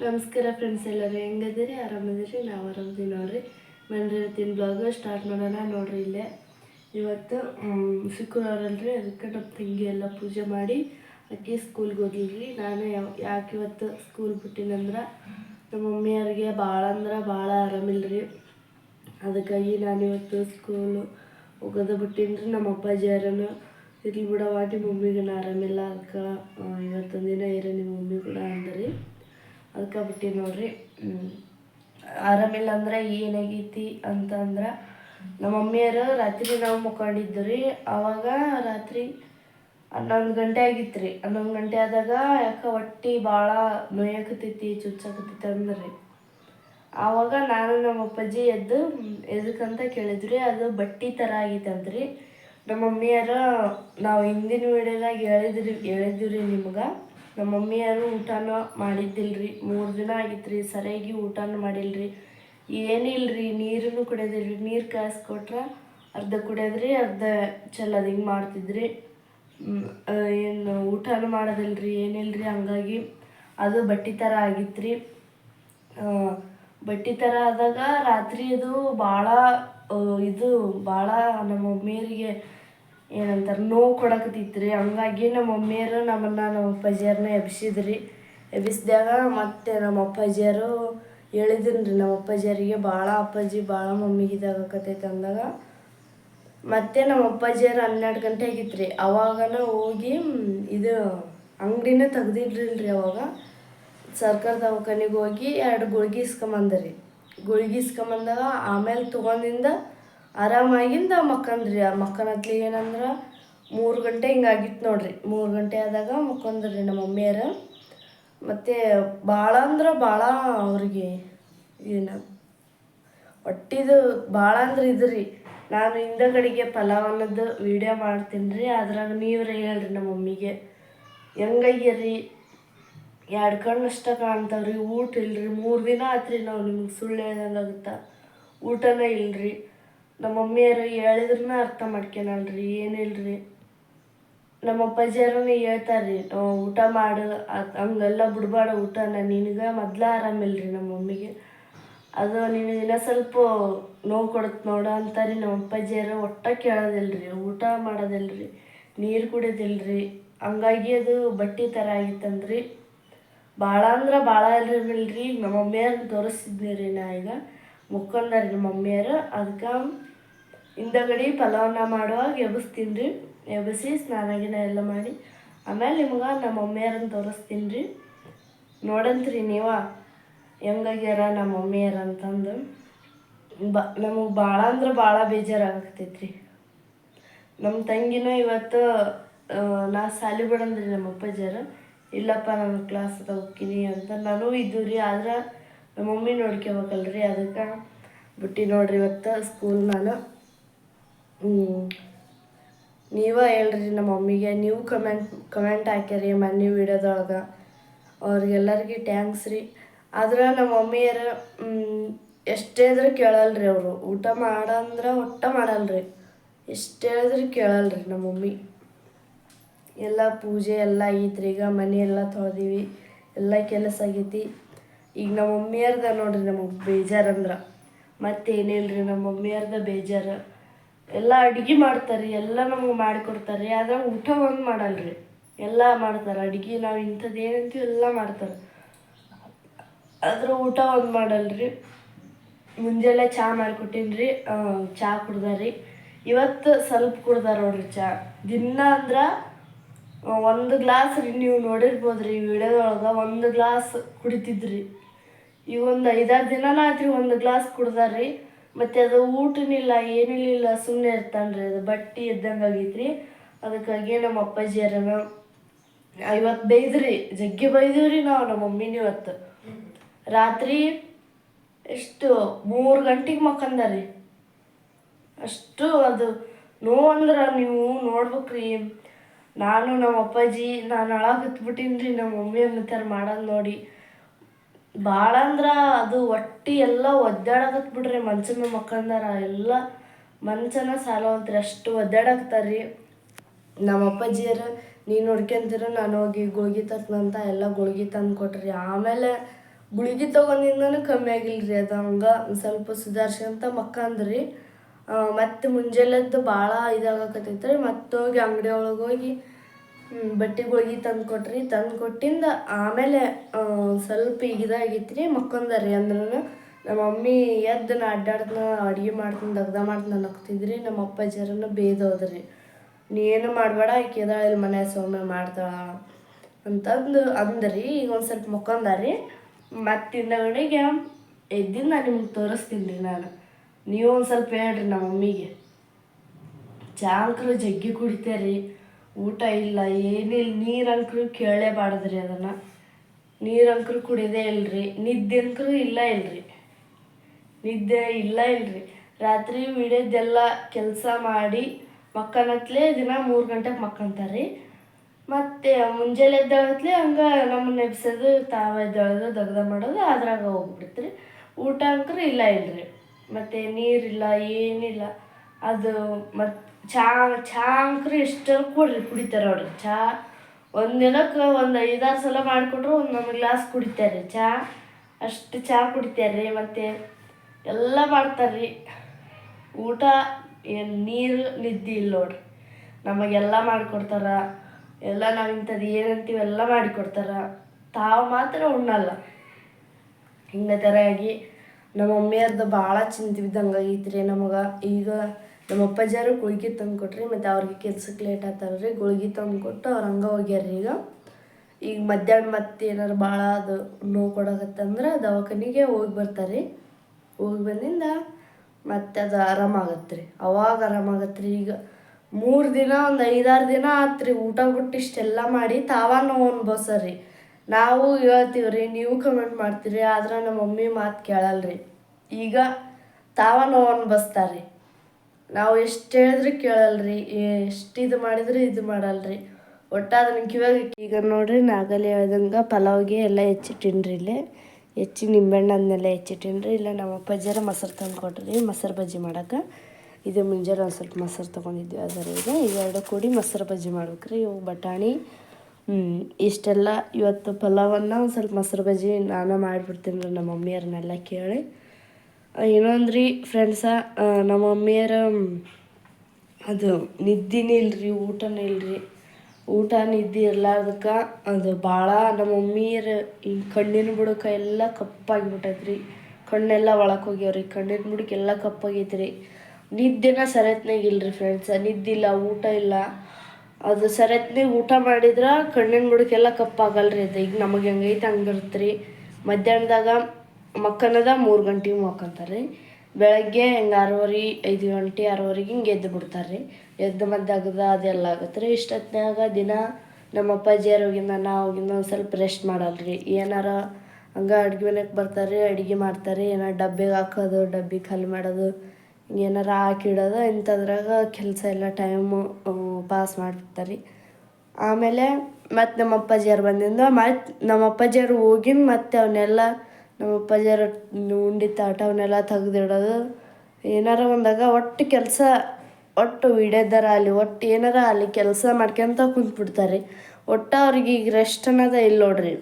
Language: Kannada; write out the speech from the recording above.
ನಮಸ್ಕಾರ ಫ್ರೆಂಡ್ಸ್ ಎಲ್ಲರೂ ಹೆಂಗದಿರಿ ಆರಾಮದಿರಿ ನಾವು ಆರಾಮದಿ ನೋಡ್ರಿ. ಬನ್ರಿ ಇವತ್ತಿನ ಬ್ಲಾಗ್ ಸ್ಟಾರ್ಟ್ ಮಾಡೋಣ ನೋಡ್ರಿ ಇಲ್ಲೇ. ಇವತ್ತು ಶುಕ್ರವಾರ ಅಲ್ರಿ, ಅದಕ್ಕೆ ನಮ್ಮ ತಂಗಿ ಎಲ್ಲ ಪೂಜೆ ಮಾಡಿ ಆಕೆ ಸ್ಕೂಲ್ಗೆ ಹೋಗಿಲ್ರಿ ನಾನು ಯಾವ- ಯಾಕೆ ಇವತ್ತು ಸ್ಕೂಲ್ ಬಿಟ್ಟಿನಂದ್ರೆ ನಮ್ಮ ಮಮ್ಮಿಯವ್ರಿಗೆ ಭಾಳ ಅಂದ್ರೆ ಭಾಳ ಆರಾಮಿಲ್ರಿ ಅದಕ್ಕಾಗಿ ನಾನು ಇವತ್ತು ಸ್ಕೂಲು ಹೋಗೋದು ಬಿಟ್ಟಿನ್ರಿ. ನಮ್ಮ ಅಪ್ಪಾಜಿಯರನ್ನು ಇರ್ಲಿ ಬಿಡವಾಟಿ ಮಮ್ಮಿಗೆ ಆರಾಮಿಲ್ಲ. ಅದಕ್ಕೆ ದಿನ ಇರೋ, ನಿಮ್ಮ ಮಮ್ಮಿ ಕೂಡ ಅಂದ್ರಿ. ಅದಕ್ಕೆ ಬಿಟ್ಟು ನೋಡ್ರಿ. ಆರಾಮಿಲ್ಲ ಅಂದ್ರೆ ಏನಾಗೈತಿ ಅಂತಂದ್ರೆ ನಮ್ಮ ಮಮ್ಮಿಯರು ರಾತ್ರಿ ನಾವು ಮುಕ್ಕೊಂಡಿದ್ದು ರೀ ಅವಾಗ ರಾತ್ರಿ ಹನ್ನೊಂದು ಗಂಟೆ ಆಗಿತ್ತು ರೀ ಹನ್ನೊಂದು ಗಂಟೆ ಆದಾಗ ಯಾಕೆ ಹೊಟ್ಟಿ ಭಾಳ ನೋಯಕತ್ತೈತಿ, ಚುಚ್ಚಾಕತ್ತೈತಿ ಅಂದ್ರಿ. ಆವಾಗ ನಾನು ನಮ್ಮ ಅಪ್ಪಾಜಿ ಎದ್ದು ಎದಕ್ಕಂತ ಕೇಳಿದ್ರಿ, ಅದು ಬಟ್ಟಿ ಥರ ಆಗಿತ್ತಂತ್ರಿ ನಮ್ಮ ಮಮ್ಮಿಯರು ನಾವು ಹಿಂದಿನ ವೀಡಿಯೋದಾಗ ಹೇಳಿದ್ರಿ ಹೇಳಿದ್ವಿ ರೀ ನಿಮ್ಗೆ. ನಮ್ಮ ಮಮ್ಮಿಯರು ಊಟನ ಮಾಡಿದ್ದಿಲ್ರಿ. ಮೂರು ದಿನ ಆಗಿತ್ರಿ, ಸರಿಯಾಗಿ ಊಟನೂ ಮಾಡಿಲ್ರಿ. ಏನಿಲ್ರಿ, ನೀರನ್ನು ಕುಡಿಯೋದಿಲ್ರಿ. ನೀರು ಕಾಯಿಸ್ಕೊಟ್ರೆ ಅರ್ಧ ಕುಡಿಯೋದ್ರಿ, ಅರ್ಧ ಚೆಲ್ಲೋದು ಹಿಂಗೆ ಮಾಡ್ತಿದ್ರಿ. ಏನು ಊಟನೂ ಮಾಡೋದಿಲ್ರಿ, ಏನಿಲ್ರಿ ಹಂಗಾಗಿ ಅದು ಬಟ್ಟೆ ಥರ ಆಗಿತ್ರಿ. ಬಟ್ಟಿ ಥರ ಆದಾಗ ರಾತ್ರಿ ಅದು ಭಾಳ ಇದು ಭಾಳ ನಮ್ಮ ಮಮ್ಮಿಯರಿಗೆ ಏನಂತಾರೆ, ನೋವು ಕೊಡಕತ್ತಿತ್ತು ಹಂಗಾಗಿ ನಮ್ಮ ಮಮ್ಮಿಯರು ನಮ್ಮನ್ನು ನಮ್ಮ ಅಪ್ಪಾಜಿಯರನ್ನ ಎಬ್ಸಿದ್ರಿ. ಎಬ್ಬಿಸಿದಾಗ ಮತ್ತೆ ನಮ್ಮ ಅಪ್ಪಾಜಿಯರು ಹೇಳಿದ್ದೀನಿ ರೀ ನಮ್ಮ ಅಪ್ಪಾಜಿಯರಿಗೆ ಭಾಳ ಅಪ್ಪಾಜಿ, ಭಾಳ ಮಮ್ಮಿಗೆ ಇದಾಗಕತ್ತೈತೆ ಅಂದಾಗ. ಮತ್ತೆ ನಮ್ಮ ಅಪ್ಪಾಜಿಯರು ಹನ್ನೆರಡು ಗಂಟೆ ಆಗಿತ್ತು ರೀ ಅವಾಗನ ಹೋಗಿ ಇದು ಅಂಗಡಿನ ತೆಗ್ದಿಡ್ರಿಲ್ರಿ ಅವಾಗ. ಸರ್ಕಾರ ದವಾಖಾನಿಗೆ ಹೋಗಿ ಎರಡು ಗುಳ್ಗಿ ಇಸ್ಕೊಂಬಂದ್ರಿ. ಗುಳ್ಗಿ ಇಸ್ಕೊಂಬಂದಾಗ ಆಮೇಲೆ ತೊಗೊಂಡಿಂದ ಆರಾಮಾಗಿಂದ ಮಕ್ಕಂದ್ರಿ, ಆ ಮಕ್ಕನತ್ಲಿ ಏನಂದ್ರೆ ಮೂರು ಗಂಟೆ ಹಿಂಗಾಗಿತ್ತು ನೋಡ್ರಿ. ಮೂರು ಗಂಟೆ ಆದಾಗ ಮಕ್ಕೊಂದ್ರಿ ನಮ್ಮ ಮಮ್ಮಿಯರ ಮತ್ತು ಭಾಳ ಅಂದ್ರೆ ಭಾಳ ಅವ್ರಿಗೆ ಏನು ಒಟ್ಟಿದು ಭಾಳ ಅಂದ್ರೆ ಇದ್ರಿ. ನಾನು ಹಿಂದಗಡೆಗೆ ಪಲಾವ್ ಅನ್ನೋದು ವಿಡಿಯೋ ಮಾಡ್ತೀನಿ ರೀ ಅದ್ರಾಗ ನೀವ್ರೆ ಹೇಳ್ರಿ ನಮ್ಮ ಮಮ್ಮಿಗೆ ಹೆಂಗಯ್ಯರಿ ಎರಡು ಕಣ್ಣು ಅಷ್ಟ ಕಾಣ್ತಾವ್ರಿ, ಊಟ ಇಲ್ರಿ. ಮೂರು ದಿನ ಆತ್ರಿ ನಾವು ನಿಮ್ಗೆ ಸುಳ್ಳು ಹೇಳ್ದಂಗೆ ಆಗುತ್ತಾ ಊಟನೇ ಇಲ್ರಿ. ನಮ್ಮ ಮಮ್ಮಿಯರು ಹೇಳಿದ್ರನ್ನ ಅರ್ಥ ಮಾಡ್ಕೊಳಲ್ರಿ ಏನಿಲ್ರಿ. ನಮ್ಮ ಅಪ್ಪಾಜಿಯರನ್ನ ಹೇಳ್ತಾರ್ರಿ "ಅಹ್, ಊಟ ಮಾಡು ಅದ್- ಹಂಗೆಲ್ಲ ಊಟ ಊಟನ ನಿನಗೆ ಮೊದ್ಲ ಆರಾಮಿಲ್ರಿ ನಮ್ಮ ಮಮ್ಮಿಗೆ ಅದು ನಿನಗೆ ಇನ್ನೂ ಸ್ವಲ್ಪ ನೋವು ಕೊಡುತ್ತೆ ನೋಡು ಅಂತಾರಿ ನಮ್ಮ ಅಪ್ಪಾಜಿಯರು ಒಟ್ಟ ಕೇಳೋದಿಲ್ರಿ ಊಟ ಮಾಡೋದಿಲ್ರಿ ನೀರು ಕುಡಿಯೋದಿಲ್ರಿ ಹಂಗಾಗಿ ಅದು ಬಟ್ಟೆ ಥರ ಆಗಿತ್ತಂದ್ರಿ. ಭಾಳ ಅಂದ್ರೆ ಭಾಳ ಇಲ್ರಿ. ನಮ್ಮ ಮಮ್ಮಿಯವ್ರನ್ನ ತೋರಿಸ್ತಿದ್ನಿ ರೀ ನಾ ಈಗ. ಮುಕ್ಕೊಂಡಾರಿ ರೀ ಮಮ್ಮಿಯರು ಅದಕ್ಕೆ ಹಿಂದಗಡೆ ಪಲಾವನ್ನ ಮಾಡುವಾಗ ಎಬ್ಬಿಸ್ತೀನಿ ರೀ ಎಬ್ಬಿಸಿ ಸ್ನಾನ ಗಿನ ಎಲ್ಲ ಮಾಡಿ. ಆಮೇಲೆ ನಿಮ್ಗೆ ನಮ್ಮ ಮಮ್ಮಿಯರನ್ನು ತೋರಿಸ್ತೀನಿ ರೀ ನೋಡಂತ್ರಿ ನೀವ ಹೆಂಗಾಗ್ಯಾರ ನಮ್ಮ ಮಮ್ಮಿಯರ ಅಂತಂದು. ಬ, ನಮಗೆ ಭಾಳ ಅಂದ್ರೆ ಭಾಳ ಬೇಜಾರಾಗತೈತ್ರಿ ನಮ್ಮ ತಂಗಿನೂ ಇವತ್ತು ನಾ ಸಾಲಿ ಬಿಡಂದ್ರಿ ನಮ್ಮ ಅಪ್ಪಾಜಿಯರು ಇಲ್ಲಪ್ಪ ನಾನು ಕ್ಲಾಸ್ ಹೋಗ್ತೀನಿ ಅಂತ. ನಾನು ಇದ್ದು ರೀ ಆದ್ರೆ ನಮ್ಮ ಮಮ್ಮಿ ನೋಡ್ಕೋಬೇಕಲ್ರಿ, ಅದಕ್ಕೆ ಬಿಟ್ಟು ನೋಡ್ರಿ ಇವತ್ತು ಸ್ಕೂಲ್ ನಾನು ನೀವೇ ಹೇಳ್ರಿ ನಮ್ಮ ಮಮ್ಮಿಗೆ ನೀವು ಕಮೆಂಟ್ ಕಮೆಂಟ್ ಹಾಕ್ಯಾರಿ ಮನೆ ವಿಡಿಯೋದೊಳಗೆ. ಅವ್ರಿಗೆಲ್ಲರಿಗೆ ಟ್ಯಾಂಕ್ಸ್ ರೀ. ಆದ್ರೆ ನಮ್ಮ ಮಮ್ಮಿಯರು ಎಷ್ಟು ಇದ್ರೆ ಕೇಳಲ್ರಿ ಅವರು. ಊಟ ಮಾಡಂದ್ರೆ ಒಟ್ಟ ಮಾಡಲ್ರಿ. ಎಷ್ಟು ಇದ್ರೆ ಕೇಳಲ್ರಿ ನಮ್ಮ ಮಮ್ಮಿ ಎಲ್ಲ ಪೂಜೆ ಎಲ್ಲ ಐತ್ರಿ, ಈಗ ಮನೆ ಎಲ್ಲ ತೊಳೆದೀವಿ. ಎಲ್ಲ ಕೆಲಸ ಆಗೈತಿ. ಈಗ ನಮ್ಮ ಮಮ್ಮಿಯರ್ದ ನೋಡ್ರಿ ನಮಗೆ ಬೇಜಾರಂದ್ರೆ. ಮತ್ತೇನಿಲ್ರಿ ನಮ್ಮ ಮಮ್ಮಿಯರ್ದ ಬೇಜಾರು. ಎಲ್ಲ ಅಡ್ಗೆ ಮಾಡ್ತಾರೆ, ಎಲ್ಲ ನಮಗೆ ಮಾಡಿಕೊಡ್ತಾರೆ. ಆದ್ರೆ ಊಟ ಒಂದು ಮಾಡಲ್ರಿ. ಎಲ್ಲ ಮಾಡ್ತಾರೆ. ಅಡ್ಗೆ ನಾವು ಇಂಥದ್ದು ಏನಂತೀವಿ ಎಲ್ಲ ಮಾಡ್ತಾರೆ. ಆದ್ರೆ ಊಟ ಒಂದು ಮಾಡಲ್ರಿ. ಮುಂಜಾನೆ ಚಹಾ ಮಾಡಿಕೊಟ್ಟೀನಿ ರೀ ಚಹಾ ಕುಡ್ದಾರಿ. ಇವತ್ತು ಸ್ವಲ್ಪ ಕುಡ್ದಾರ ನೋಡ್ರಿ ಚಹಾ ದಿನ ಅಂದ್ರೆ ಒಂದು ಗ್ಲಾಸ್ ರೀ ನೀವು ನೋಡಿರ್ಬೋದು ರೀ ವಿಡಿಯೋದೊಳಗೆ ಒಂದು ಗ್ಲಾಸ್ ಕುಡಿತಿದ್ರಿ. ಈಗ ಒಂದು ಐದಾರು ದಿನ ಆತ್ರಿ ಒಂದು ಗ್ಲಾಸ್ ಕುಡ್ದಾರ್ರಿ. ಮತ್ತು ಅದು ಊಟನಿಲ್ಲ ಏನಿಲ್ಲ ಸುಮ್ಮನೆ ಇರ್ತಾನ್ರಿ ಅದು. ಬಟ್ಟಿ ಇದ್ದಂಗೆ ಆಗೈತ್ರಿ. ಅದಕ್ಕಾಗಿ ನಮ್ಮ ಅಪ್ಪಾಜಿಯರನ ಇವತ್ತು ಬೈದ್ರಿ ಜಗ್ಗಿ ಬೈದೀವ್ರಿ ನಾವು ನಮ್ಮ ಮಮ್ಮಿನ ಇವತ್ತು. ರಾತ್ರಿ ಎಷ್ಟು ಮೂರು ಗಂಟೆಗೆ ಮಕ್ಕಂದಾರಿ ಅಷ್ಟು ಅದು ನೋ ಅಂದ್ರೆ ನೀವು ನೋಡ್ಬೇಕ್ರಿ. ನಾನು ನಮ್ಮ ಅಪ್ಪಾಜಿ, ನಾನು ಅಳಾಗತ್ಬಿಟ್ಟಿನಿ ರೀ ನಮ್ಮ ಮಮ್ಮಿ ಅನ್ನತ್ತಾರ ಮಾಡೋದು ನೋಡಿ. ಭಾಳ ಅಂದ್ರೆ ಅದು ಒಟ್ಟಿ ಎಲ್ಲ ಒದ್ದಾಡಕತ್ ಬಿಡ್ರಿ ಮಂಚದ ಮೇಲೆ ಮಕ್ಕಂದಾರ ಎಲ್ಲ ಮಂಚನ ಸಾಲವಂತ್ರಿ ಅಷ್ಟು ಒದ್ದಾಡಕ್ತಾರ್ರಿ ನಮ್ಮ ಅಪ್ಪಾಜಿಯರು ನೀನು ನೋಡ್ಕೊಂತೀರ, ನಾನು ಹೋಗಿ ಗುಳ್ಗಿ ತರ್ತೀನಂತ ಎಲ್ಲ ಗುಳ್ಗಿ ತಂದು ಕೊಟ್ರಿ. ಆಮೇಲೆ ಗುಳಿಗೆ ತೊಗೊಂಡಿಂದನೂ ಕಮ್ಮಿ ಆಗಿಲ್ಲ ರೀ ಅದು ಹಂಗೆ ಸ್ವಲ್ಪ ಸುಧಾರ್ಸ್ಕೊಂತ ಮಕ್ಕಂದ್ರಿ ಮತ್ತು ಮುಂಜಾನೆದ್ದು ಭಾಳ ಇದಾಗಕತ್ತೈತ್ರಿ. ಮತ್ತೋಗಿ ಮತ್ತೆ ಅಂಗಡಿ ಒಳಗೆ ಹೋಗಿ ಬಟ್ಟೆ ಗುಳಿಗೆ ತಂದು ಕೊಟ್ರಿ, ತಂದು ಕೊಟ್ಟಿಂದ ಆಮೇಲೆ ಸ್ವಲ್ಪ ಈಗ ಇದಾಗಿತ್ತು ರೀ ಮಕ್ಕೊಂದರಿ ಅಂದ್ರೂ ನಮ್ಮ ಮಮ್ಮಿ ಎದ್ದು ನಾ ಅಡ್ಡಾಡ್ತನ ಅಡುಗೆ ಮಾಡ್ತೀನಿ ದಗ್ದ ಮಾಡ್ತೀನಿ ನಗ್ತಿದ್ರಿ ನಮ್ಮ ಅಪ್ಪಾಜರನ್ನ ಬೇದೋದ್ರಿ. ನೀ ಏನು ಮಾಡಬೇಡ, ಆಕೆ ಇಲ್ಲಿ ಮನೆ ಸೌಮ್ಯ ಮಾಡ್ತಾಳ ಅಂತಂದು ಅಂದ್ರಿ, ಈಗ ಒಂದು ಸ್ವಲ್ಪ ಮಕ್ಕೊಂದಾರಿ. ಮತ್ತು ಹಿಂದಗಡೆಗೆ ಎದ್ದಿಂದ ನಾನು ನಿಮ್ಗೆ ತೋರಿಸ್ತೀನಿ ರೀ ನಾನು. ನೀವು ಒಂದು ಸ್ವಲ್ಪ ಹೇಳ್ರಿ ನಮ್ಮ ಮಮ್ಮಿಗೆ. ಚಾ ಜಗ್ಗಿ ಕುಡಿತೇರಿ. ಊಟ ಇಲ್ಲ, ಏನಿಲ್ಲ ನೀರು ಅಂಕರು ಕೇಳಲೇಬಾರ್ದ್ರಿ ಅದನ್ನು. ನೀರು ಅಂಕರು ಕುಡಿಯೋದೇ ಇಲ್ರಿ ನಿದ್ದೆ ಅಂಕರು ಇಲ್ಲ ಇಲ್ರಿ. ನಿದ್ದೆ ಇಲ್ಲ ಇಲ್ರಿ. ರಾತ್ರಿ ವಿಡಿಯೋದೆಲ್ಲ ಕೆಲಸ ಮಾಡಿ ಮಕ್ಕನತ್ಲೆ ದಿನ ಮೂರು ಗಂಟೆಗೆ ಮಕ್ಕಂತಾರೆ ಮತ್ತು ಮುಂಜಾನೆ ಎದ್ದೇಳತ್ಲೆ ಹಂಗೆ ನಮ್ಮನ್ನ ಎಬ್ಸೋದು, ತಾವ ಎದ್ದೇಳೋದು, ದಗ್ದ ಮಾಡೋದು ಅದ್ರಾಗ ಹೋಗ್ಬಿಡ್ತ್ರಿ. ಊಟ ಅಂಕರು ಇಲ್ಲ ಇಲ್ರಿ. ಮತ್ತು ನೀರಿಲ್ಲ, ಏನಿಲ್ಲ. ಅದು ಮತ್ತು ಚಾ ಚಾ ಅಂಕ್ರೆ ಎಷ್ಟರ ಕೊಡ್ರಿ, ಕುಡಿತಾರೆ ಅವ್ರು. ಚಾ ಒಂದು ದಿನಕ್ಕೆ ಒಂದು ಐದಾರು ಸಲ ಮಾಡಿಕೊಟ್ರು ಒಂದೊಂದು ಗ್ಲಾಸ್ ಕುಡಿತಾರೆ ಚಾ, ಅಷ್ಟು ಚಾ ಕುಡಿತಾರೆ ಮತ್ತು ಎಲ್ಲ ಮಾಡ್ತಾರೆ ಊಟ ಏನು ನೀರು ನಿದ್ದೆ ಇಲ್ಲ ನೋಡ್ರಿ. ನಮಗೆಲ್ಲ ಮಾಡಿಕೊಡ್ತಾರ. ಎಲ್ಲ ನಾವು ಇಂಥದ್ದು ಏನಂತೀವಿ ಎಲ್ಲ ಮಾಡಿಕೊಡ್ತಾರ. ತಾವು ಮಾತ್ರ ಉಣ್ಣಲ್ಲ. ಹಿಂಗೆ ಥರ ಆಗಿ ನಮ್ಮ ಮಮ್ಮಿಯರ್ದು ಭಾಳ ಚಿಂತೆ ಬಿದ್ದಂಗೆ ಆಗೈತ್ರಿ ನಮಗೆ. ಈಗ ನಮ್ಮ ಅಪ್ಪಾಜಾರು ಗುಳ್ಗಿ ತಂದು ಕೊಟ್ರಿ ಮತ್ತು ಅವ್ರಿಗೆ ಕೆಲ್ಸಕ್ಕೆ ಲೇಟ್ ಆತಾರ್ರಿ ಗುಳ್ಗಿ ತಂದು ಕೊಟ್ಟು ಅವ್ರು ಹಂಗೆ ಹೋಗ್ಯಾರ ಈಗ. ಈಗ ಮಧ್ಯಾಹ್ನ ಮತ್ತೆ ಏನಾರು ಭಾಳ ಅದು ನೋವು ಕೊಡಕತ್ತಂದ್ರೆ ದವಾಖಾನಿಗೆ ಹೋಗಿ ಬರ್ತಾರೆ ಹೋಗಿ ಬಂದಿಂದ ಮತ್ತೆ ಅದು ಆರಾಮಾಗತ್ತೆ ರೀ, ಅವಾಗ ಆರಾಮಾಗತ್ತೆ ರೀ ಈಗ. ಮೂರು ದಿನ, ಒಂದು ಐದಾರು ದಿನ ಆತ್ರಿ ರೀ, ಊಟ ಬಿಟ್ಟು ಇಷ್ಟೆಲ್ಲ ಮಾಡಿ ತಾವ ನೋವು ರೀ. ನಾವು ಹೇಳ್ತೀವಿ ರೀ, ನೀವು ಕಮೆಂಟ್ ಮಾಡ್ತೀರಿ, ಆದ್ರೆ ನಮ್ಮ ಮಮ್ಮಿ ಮಾತು ಕೇಳಲ್ರಿ. ಈಗ ತಾವ ನೋವು ಅನ್ಭವಿಸ್ತಾರೆ ನಾವು ಎಷ್ಟು ಹೇಳಿದ್ರೆ ಕೇಳಲ್ರಿ, ಎಷ್ಟು ಇದು ಮಾಡಿದ್ರೆ ಇದು ಮಾಡಲ್ರಿ. ಒಟ್ಟು ಅದನ್ನ ಕಿವಾಗ ಈಗ ನೋಡ್ರಿ ನಾಗಲಿ ಹೇಳ್ದಂಗೆ ಪಲಾವ್ಗೆ ಎಲ್ಲ ಹೆಚ್ಚಿಟ್ಟಿನ್ರಿ ಇಲ್ಲೇ. ಹೆಚ್ಚಿ ನಿಂಬೆಹಣ್ಣು ಅದನ್ನೆಲ್ಲ ಹೆಚ್ಚಿಟ್ಟಿನ್ರಿ. ಇಲ್ಲ ನಮ್ಮ ಅಪ್ಪಾಜಿಯರ ಮೊಸರು ತಂದು ಕೊಟ್ರಿ, ಮೊಸರು ಬಜ್ಜಿ ಮಾಡಕ್ಕೆ ಇದು ಮುಂಜಾನೆ ಒಂದು ಸ್ವಲ್ಪ ಮೊಸರು ತೊಗೊಂಡಿದ್ವಿ, ಅದರ ಈಗ ಇವೆರಡು ಕೂಡಿ ಮೊಸರು ಬಜ್ಜಿ ಮಾಡ್ಬೇಕ್ರಿ. ಇವು ಬಟಾಣಿ ಇಷ್ಟೆಲ್ಲ ಇವತ್ತು ಪಲಾವನ್ನು ಒಂದು ಸ್ವಲ್ಪ ಮೊಸರು ಬಜ್ಜಿ ನಾನು ಮಾಡಿಬಿಡ್ತೀನಿ ರೀ ನಮ್ಮ ಮಮ್ಮಿಯವ್ರನ್ನೆಲ್ಲ ಕೇಳಿ. ಏನಂದ್ರಿ ಫ್ರೆಂಡ್ಸ ನಮ್ಮ ಮಮ್ಮಿಯರ ಅದು ನಿದ್ದೆನೇ ಇಲ್ರಿ, ಊಟನೇ ಇಲ್ರಿ. ಊಟ, ನಿದ್ದೆ ಇರ್ಲಾರ್ದಕ್ಕೆ ಅದು ಭಾಳ ನಮ್ಮ ಮಮ್ಮಿಯರ ಈ ಕಣ್ಣಿನ ಬುಡಕ ಎಲ್ಲ ಕಪ್ಪಾಗಿಬಿಟ್ಟೈತ್ರಿ. ಕಣ್ಣೆಲ್ಲ ಒಳಕ್ಕೆ ಹೋಗ್ಯಾವ್ರಿ, ಕಣ್ಣಿನ ಬುಡಕ್ಕೆ ಎಲ್ಲ ಕಪ್ಪಾಗೈತ್ರಿ. ನಿದ್ದೆನ ಸರತ್ನಾಗ ಇಲ್ರಿ ಫ್ರೆಂಡ್ಸ ನಿದ್ದಿಲ್ಲ ಊಟ ಇಲ್ಲ. ಅದು ಸರತ್ನಾಗ ಊಟ ಮಾಡಿದ್ರೆ ಕಣ್ಣಿನ ಬುಡಕ್ಕೆಲ್ಲ ಕಪ್ಪಾಗಲ್ರಿ ಅದು. ಈಗ ನಮಗೆ ಹೆಂಗೈತೆ ಹಂಗಿರ್ತ್ರಿ ಮಧ್ಯಾಹ್ನದಾಗ ಮಕ್ಕನದ ಮೂರು ಗಂಟೆಗೆ ಮಕ್ಕಂತಾರೆ ಬೆಳಗ್ಗೆ ಹಿಂಗೆ ಆರೂವರೆ, ಐದು ಗಂಟೆ, ಆರೂವರೆಗೆ ಹಿಂಗೆ ಎದ್ದು ಬಿಡ್ತಾರೆ ರೀ ಎದ್ದು ಮದ್ದಾಗದ ಅದೆಲ್ಲ ಆಗತ್ತೆ ರೀ ಇಷ್ಟೊತ್ತಿನಾಗ ದಿನ ನಮ್ಮ ಅಪ್ಪಾಜಿಯರು ಹೋಗಿಂದ ನಾ ಹೋಗಿಂದ ಒಂದು ಸ್ವಲ್ಪ ರೆಸ್ಟ್ ರೀ ಏನಾರ ಹಂಗೆ ಅಡುಗೆ ಮನೆಗೆ ಬರ್ತಾರೆ ಅಡುಗೆ ಮಾಡ್ತಾರೆ ಏನಾರು ಡಬ್ಬಿಗೆ ಹಾಕೋದು ಡಬ್ಬಿ ಖಾಲಿ ಮಾಡೋದು, ಏನಾರ ಹಾಕಿಡೋದು ಇಂಥದ್ರಾಗ ಕೆಲಸ ಎಲ್ಲ ಟೈಮು ಪಾಸ್ ಮಾಡಿಬಿಡ್ತಾರೆ ಆಮೇಲೆ ಮತ್ತು ನಮ್ಮ ಅಪ್ಪಾಜಿಯರು ಬಂದಿಂದ ಮತ್ತು ನಮ್ಮ ಅಪ್ಪಾಜಿಯರು ಹೋಗಿ ಮತ್ತೆ ಅವನ್ನೆಲ್ಲ ನಮ್ಮ ಅಪ್ಪಾಜಿಯರು ಉಂಡಿ ತಾಟ ಅವನ್ನೆಲ್ಲ ತೆಗ್ದಿಡೋದು. ಏನಾರ ಒಂದಾಗ ಒಟ್ಟು ಕೆಲಸ, ಒಟ್ಟು ವಿಡಿಯೋದಾರ ಅಲ್ಲಿ, ಒಟ್ಟು ಏನಾರ ಅಲ್ಲಿ ಕೆಲಸ ಮಾಡ್ಕೊಂತ ಕುಂತ್ಬಿಡ್ತಾರೆ. ಒಟ್ಟು ಅವ್ರಿಗೆ ಈಗ ರೆಸ್ಟ್ ಅನ್ನೋದೇ ಇಲ್ಲ ನೋಡ್ರಿ.